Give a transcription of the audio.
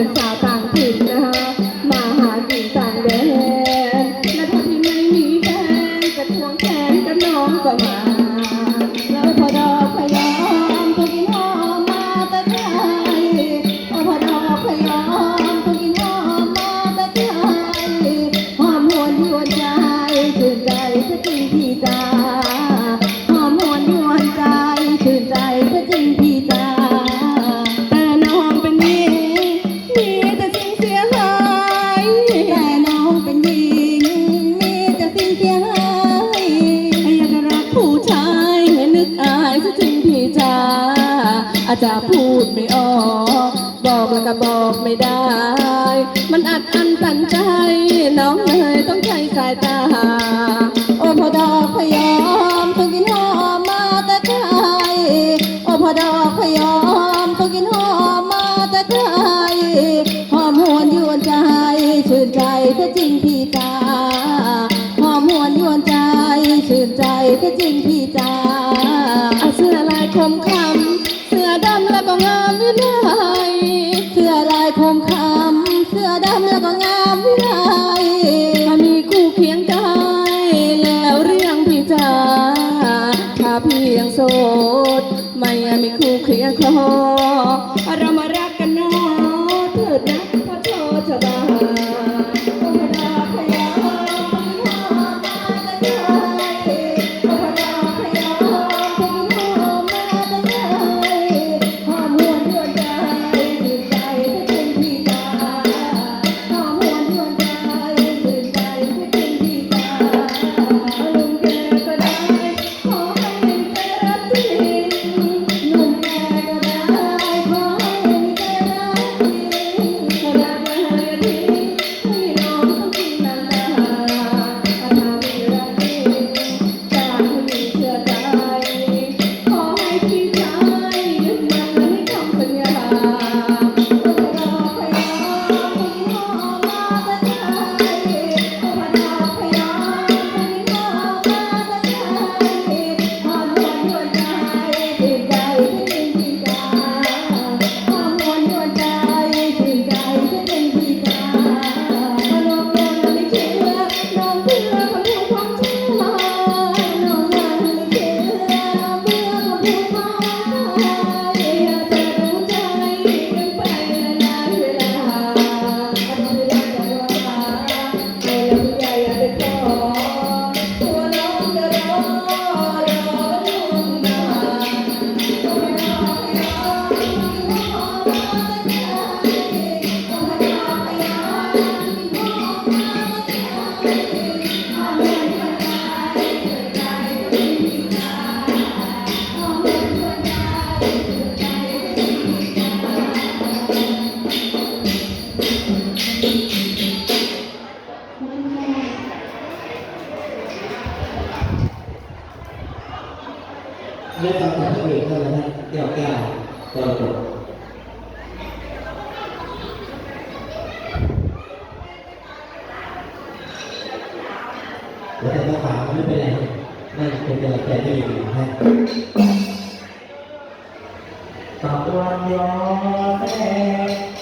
เป็นชาวต่างถิ่นนะ ก็บอกไม่ได้ มันอัดอั้นตันใจ น้องเลยต้องใช้สายตา โอ้พอดอกพยอมต้องกินหอมมาแต่ไกลโอ้พอดอกพยอมต้องกินหอมมาแต่ไกลหอมหวนยวนใจชื่นใจถ้าจริงพี่จ้าหอมหวนยวนใจชื่นใจถ้าจริงพี่จ้า เคียงโสด ไม่มีคู่เคียงคอเรามา เรื่องการแต่งเพลงเท่านั้นเดี่ยวแก้วตอนจบ ป็นกำลังใจที่ดีให้ตะวันยอแม่